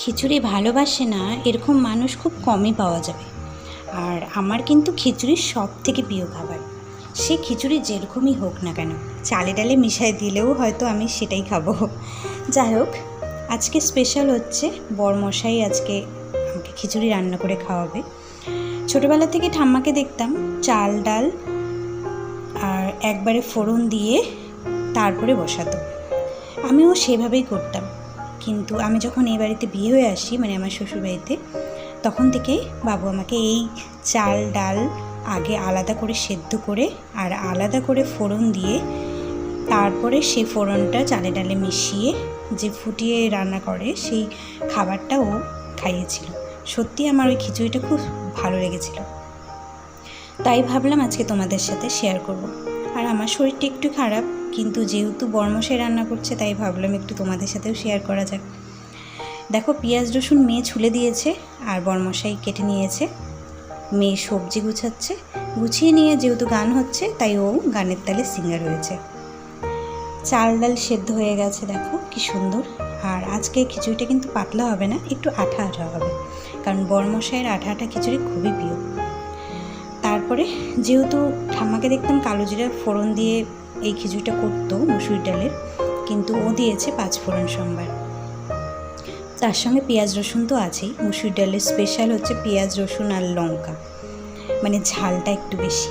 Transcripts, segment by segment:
খিচুড়ি ভালোবাসে না, এরকম মানুষ খুব কমই পাওয়া যাবে। আর আমার কিন্তু খিচুড়ি সব থেকে প্রিয় খাবার। সে খিচুড়ি যেরকমই হোক না কেন, চালে ডালে মিশাই দিলেও হয়তো আমি সেটাই খাব। যাই হোক, আজকে স্পেশাল হচ্ছে, বরমশাই আজকে আমাকে খিচুড়ি রান্না করে খাওয়াবে। ছোটোবেলা থেকে ঠাম্মাকে দেখতাম চাল, ডাল আর একবারে ফোড়ন দিয়ে তারপরে বসাতো। আমিও সেভাবেই করতাম। কিন্তু আমি যখন এই বাড়িতে বিয়ে হয়ে আসি মানে আমার শ্বশুরবাড়িতে, তখন থেকে বাবু আমাকে এই চাল, ডাল আগে আলাদা করে সেদ্ধ করে আর আলাদা করে ফোড়ন দিয়ে তারপরে সেই ফোড়নটা চালে, ডালে মিশিয়ে যে ফুটিয়ে রান্না করে, সেই খাবারটা ও খাইয়েছিল সত্যি আমার ওই খিচুড়িটা খুব ভালো লেগেছিল তাই ভাবলাম আজকে তোমাদের সাথে শেয়ার করব। আর আমার শরীরটা একটু খারাপ কিন্তু যেহেতু বর্মশাই রান্না করছে, তাই ভাবলাম একটু তোমাদের সাথেও শেয়ার করা যাক। দেখো, পেঁয়াজ, রসুন মেয়ে ছুলে দিয়েছে আর বর্মশাই কেটে নিয়েছে। মেয়ে সবজি গুছাচ্ছে। গুছিয়ে নিয়ে যেহেতু গান হচ্ছে, তাই ও গানের তালে সিঙ্গার হয়েছে। চাল ডাল সেদ্ধ হয়ে গেছে, দেখো কি সুন্দর। আর আজকে খিচুড়িটা কিন্তু পাতলা হবে না, একটু আঠা আঠা হবে। কারণ বর্মশাইয়ের আঠা আঠা খিচুড়ি খুবই প্রিয়। তারপরে যেহেতু ঠাম্মাকে দেখতাম কালো জিরা ফোড়ন দিয়ে এই খিচুড়িটা করতো মুসুর ডালের, কিন্তু ও দিয়েছে পাঁচ ফোড়ন সোমবার। তার সঙ্গে পেঁয়াজ রসুন তো আছেই, মুসুর ডালের স্পেশাল হচ্ছে পেঁয়াজ রসুন আর লঙ্কা মানে ঝালটা একটু বেশি।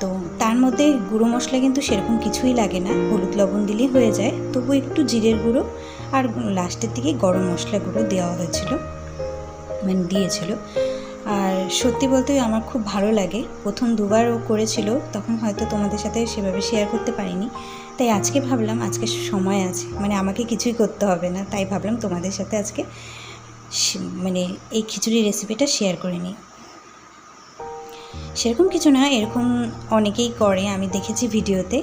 তো তার মধ্যে গুঁড়ো মশলা কিন্তু সেরকম কিছুই লাগে না, হলুদ লবণ দিলেই হয়ে যায়, তবু একটু জিরের গুঁড়ো আর লাস্টের দিকে গরম মশলা গুঁড়ো দেওয়া হয়েছিল মানে দিয়েছিল। আর সত্যি বলতে আমার খুব ভালো লাগে। প্রথম দুবার ও করেছিল, তখন হয়তো তোমাদের সাথে সেভাবে শেয়ার করতে পারিনি। তাই আজকে ভাবলাম, আজকে সময় আছে। মানে আমাকে কিছুই করতে হবে না, তাই ভাবলাম তোমাদের সাথে আজকে মানে এই খিচুড়ি রেসিপিটা শেয়ার করে নিই। সেরকম কিছু না, এরকম অনেকেই করে, আমি দেখেছি ভিডিওতে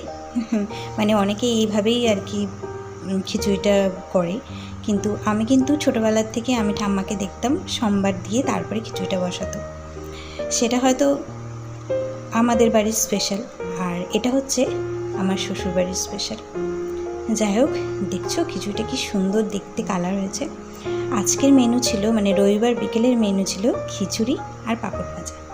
মানে অনেকেই এইভাবেই আর কি খিচুড়িটা করে। কিন্তু আমি কিন্তু ছোটোবেলার থেকে আমি ঠাম্মাকে দেখতাম সোমবার দিয়ে তারপরে খিচুড়িটা বসাতো। সেটা হয়তো আমাদের বাড়ির স্পেশাল আর এটা হচ্ছে আমার শ্বশুর বাড়ির স্পেশাল যাই হোক, দেখছ খিচুড়িটা কি সুন্দর দেখতে কালার হয়েছে। আজকের মেনু ছিল মানে রবিবার বিকেলের মেনু ছিল খিচুড়ি আর পাঁপড় ভাজা।